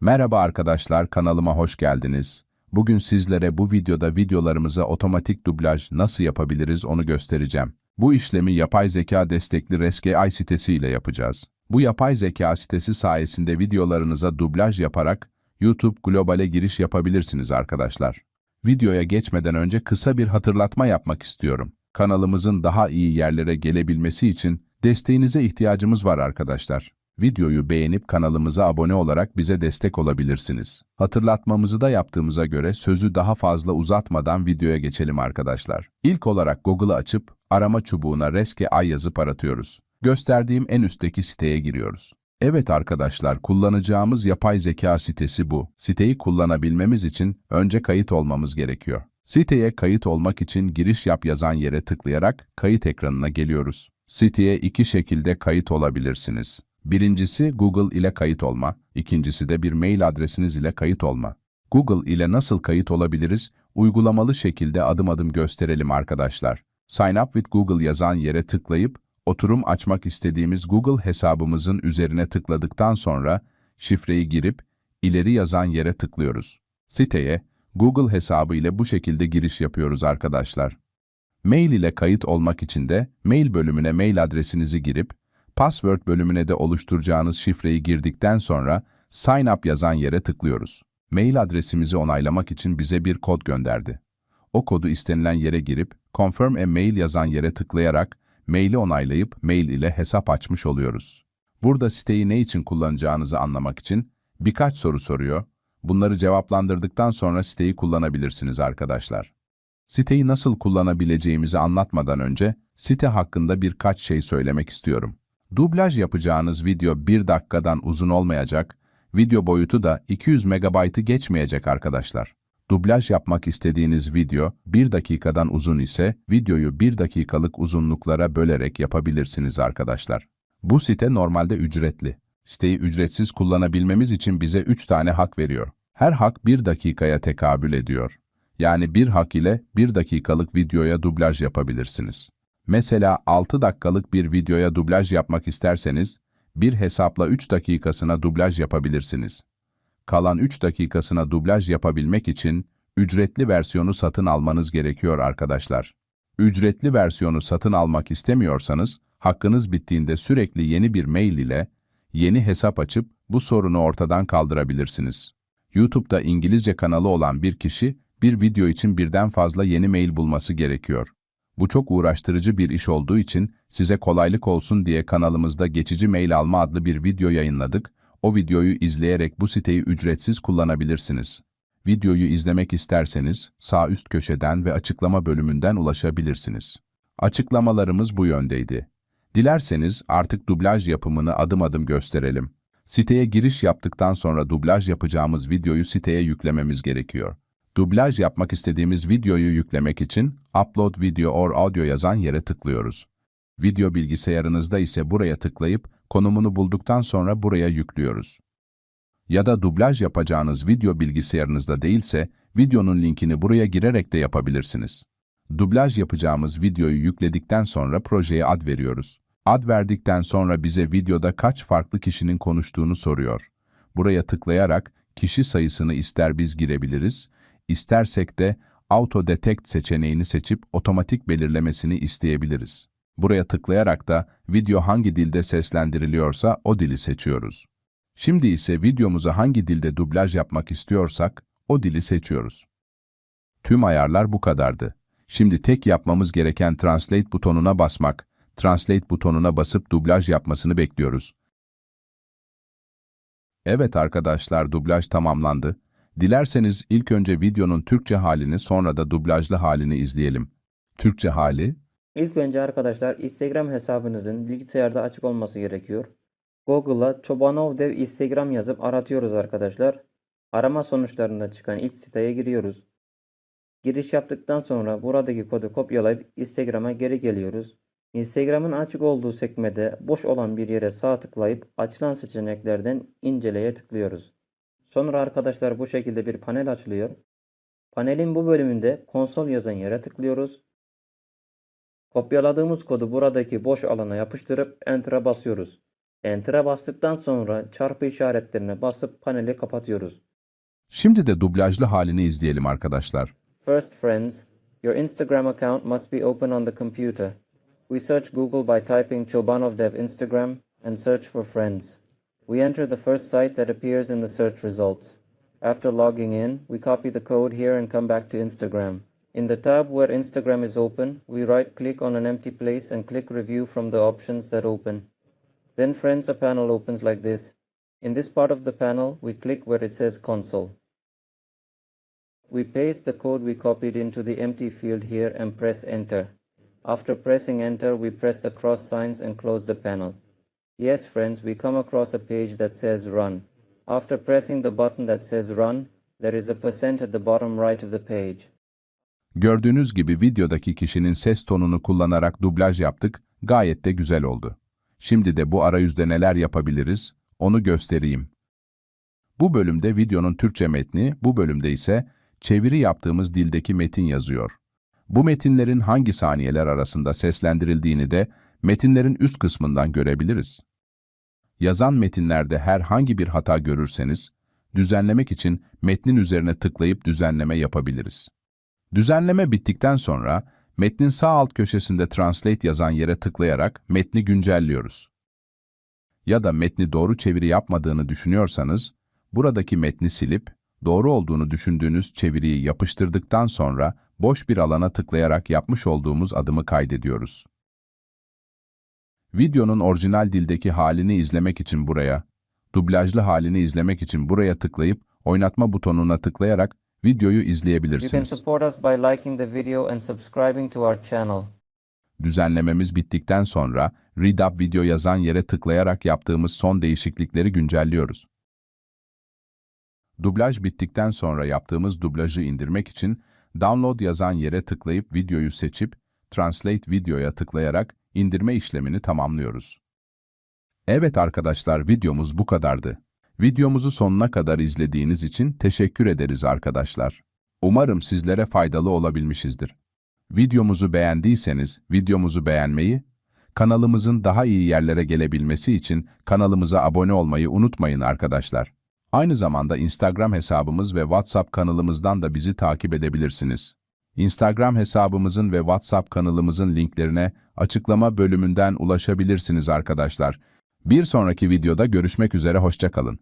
Merhaba arkadaşlar, kanalıma hoş geldiniz. Bugün sizlere bu videoda videolarımıza otomatik dublaj nasıl yapabiliriz onu göstereceğim. Bu işlemi yapay zeka destekli Reske AI sitesi ile yapacağız. Bu yapay zeka sitesi sayesinde videolarınıza dublaj yaparak YouTube Global'e giriş yapabilirsiniz arkadaşlar. Videoya geçmeden önce kısa bir hatırlatma yapmak istiyorum. Kanalımızın daha iyi yerlere gelebilmesi için desteğinize ihtiyacımız var arkadaşlar. Videoyu beğenip kanalımıza abone olarak bize destek olabilirsiniz. Hatırlatmamızı da yaptığımıza göre sözü daha fazla uzatmadan videoya geçelim arkadaşlar. İlk olarak Google'ı açıp arama çubuğuna Reske Ay yazıp aratıyoruz. Gösterdiğim en üstteki siteye giriyoruz. Evet arkadaşlar, kullanacağımız yapay zeka sitesi bu. Siteyi kullanabilmemiz için önce kayıt olmamız gerekiyor. Siteye kayıt olmak için giriş yap yazan yere tıklayarak kayıt ekranına geliyoruz. Siteye iki şekilde kayıt olabilirsiniz. Birincisi Google ile kayıt olma, ikincisi de bir mail adresiniz ile kayıt olma. Google ile nasıl kayıt olabiliriz? Uygulamalı şekilde adım adım gösterelim arkadaşlar. Sign up with Google yazan yere tıklayıp oturum açmak istediğimiz Google hesabımızın üzerine tıkladıktan sonra şifreyi girip ileri yazan yere tıklıyoruz. Siteye Google hesabı ile bu şekilde giriş yapıyoruz arkadaşlar. Mail ile kayıt olmak için de mail bölümüne mail adresinizi girip password bölümüne de oluşturacağınız şifreyi girdikten sonra sign up yazan yere tıklıyoruz. Mail adresimizi onaylamak için bize bir kod gönderdi. O kodu istenilen yere girip confirm a mail yazan yere tıklayarak maili onaylayıp mail ile hesap açmış oluyoruz. Burada siteyi ne için kullanacağınızı anlamak için birkaç soru soruyor. Bunları cevaplandırdıktan sonra siteyi kullanabilirsiniz arkadaşlar. Siteyi nasıl kullanabileceğimizi anlatmadan önce site hakkında birkaç şey söylemek istiyorum. Dublaj yapacağınız video 1 dakikadan uzun olmayacak, video boyutu da 200 MB'ı geçmeyecek arkadaşlar. Dublaj yapmak istediğiniz video 1 dakikadan uzun ise videoyu 1 dakikalık uzunluklara bölerek yapabilirsiniz arkadaşlar. Bu site normalde ücretli. Siteyi ücretsiz kullanabilmemiz için bize 3 tane hak veriyor. Her hak 1 dakikaya tekabül ediyor. Yani bir hak ile 1 dakikalık videoya dublaj yapabilirsiniz. Mesela 6 dakikalık bir videoya dublaj yapmak isterseniz, bir hesapla 3 dakikasına dublaj yapabilirsiniz. Kalan 3 dakikasına dublaj yapabilmek için ücretli versiyonu satın almanız gerekiyor arkadaşlar. Ücretli versiyonu satın almak istemiyorsanız, hakkınız bittiğinde sürekli yeni bir mail ile yeni hesap açıp bu sorunu ortadan kaldırabilirsiniz. YouTube'da İngilizce kanalı olan bir kişi bir video için birden fazla yeni mail bulması gerekiyor. Bu çok uğraştırıcı bir iş olduğu için size kolaylık olsun diye kanalımızda geçici mail alma adlı bir video yayınladık. O videoyu izleyerek bu siteyi ücretsiz kullanabilirsiniz. Videoyu izlemek isterseniz sağ üst köşeden ve açıklama bölümünden ulaşabilirsiniz. Açıklamalarımız bu yöndeydi. Dilerseniz artık dublaj yapımını adım adım gösterelim. Siteye giriş yaptıktan sonra dublaj yapacağımız videoyu siteye yüklememiz gerekiyor. Dublaj yapmak istediğimiz videoyu yüklemek için Upload Video or Audio yazan yere tıklıyoruz. Video bilgisayarınızda ise buraya tıklayıp konumunu bulduktan sonra buraya yüklüyoruz. Ya da dublaj yapacağınız video bilgisayarınızda değilse videonun linkini buraya girerek de yapabilirsiniz. Dublaj yapacağımız videoyu yükledikten sonra projeye ad veriyoruz. Ad verdikten sonra bize videoda kaç farklı kişinin konuştuğunu soruyor. Buraya tıklayarak kişi sayısını ister biz girebiliriz, istersek de Auto Detect seçeneğini seçip otomatik belirlemesini isteyebiliriz. Buraya tıklayarak da video hangi dilde seslendiriliyorsa o dili seçiyoruz. Şimdi ise videomuza hangi dilde dublaj yapmak istiyorsak o dili seçiyoruz. Tüm ayarlar bu kadardı. Şimdi tek yapmamız gereken Translate butonuna basmak. Translate butonuna basıp dublaj yapmasını bekliyoruz. Evet arkadaşlar dublaj tamamlandı. Dilerseniz ilk önce videonun Türkçe halini sonra da dublajlı halini izleyelim. Türkçe hali İlk önce arkadaşlar Instagram hesabınızın bilgisayarda açık olması gerekiyor. Google'a Çobanov Dev Instagram yazıp aratıyoruz arkadaşlar. Arama sonuçlarında çıkan ilk siteye giriyoruz. Giriş yaptıktan sonra buradaki kodu kopyalayıp Instagram'a geri geliyoruz. Instagram'ın açık olduğu sekmede boş olan bir yere sağ tıklayıp açılan seçeneklerden inceleye tıklıyoruz. Sonra arkadaşlar bu şekilde bir panel açılıyor. Panelin bu bölümünde konsol yazan yere tıklıyoruz. Kopyaladığımız kodu buradaki boş alana yapıştırıp Enter'a basıyoruz. Enter'a bastıktan sonra çarpı işaretlerine basıp paneli kapatıyoruz. Şimdi de dublajlı halini izleyelim arkadaşlar. First, friends, your Instagram account must be open on the computer. We search Google by typing Chobanovdev Instagram and search for friends. We enter the first site that appears in the search results. After logging in, we copy the code here and come back to Instagram. In the tab where Instagram is open, we right click on an empty place and click review from the options that open. Then Friends a panel opens like this. In this part of the panel, we click where it says console. We paste the code we copied into the empty field here and press enter. After pressing enter, we press the cross signs and close the panel. Yes, friends, we come across a page that says run. After pressing the button that says run, there is a percent at the bottom right of the page. Gördüğünüz gibi videodaki kişinin ses tonunu kullanarak dublaj yaptık, gayet de güzel oldu. Şimdi de bu arayüzde neler yapabiliriz, onu göstereyim. Bu bölümde videonun Türkçe metni, bu bölümde ise çeviri yaptığımız dildeki metin yazıyor. Bu metinlerin hangi saniyeler arasında seslendirildiğini de metinlerin üst kısmından görebiliriz. Yazan metinlerde herhangi bir hata görürseniz, düzenlemek için metnin üzerine tıklayıp düzenleme yapabiliriz. Düzenleme bittikten sonra metnin sağ alt köşesinde Translate yazan yere tıklayarak metni güncelliyoruz. Ya da metni doğru çeviri yapmadığını düşünüyorsanız, buradaki metni silip, doğru olduğunu düşündüğünüz çeviriyi yapıştırdıktan sonra boş bir alana tıklayarak yapmış olduğumuz adımı kaydediyoruz. Videonun orijinal dildeki halini izlemek için buraya, dublajlı halini izlemek için buraya tıklayıp oynatma butonuna tıklayarak videoyu You can izleyebilirsiniz. support us by liking the video and subscribing to our channel. Düzenlememiz bittikten sonra Read Up video yazan yere tıklayarak yaptığımız son değişiklikleri güncelliyoruz. Dublaj bittikten sonra yaptığımız dublajı indirmek için Download yazan yere tıklayıp videoyu seçip Translate videoya tıklayarak indirme işlemini tamamlıyoruz. Evet arkadaşlar videomuz bu kadardı. Videomuzu sonuna kadar izlediğiniz için teşekkür ederiz arkadaşlar. Umarım sizlere faydalı olabilmişizdir. Videomuzu beğendiyseniz videomuzu beğenmeyi, kanalımızın daha iyi yerlere gelebilmesi için kanalımıza abone olmayı unutmayın arkadaşlar. Aynı zamanda Instagram hesabımız ve WhatsApp kanalımızdan da bizi takip edebilirsiniz. Instagram hesabımızın ve WhatsApp kanalımızın linklerine açıklama bölümünden ulaşabilirsiniz arkadaşlar. Bir sonraki videoda görüşmek üzere hoşçakalın.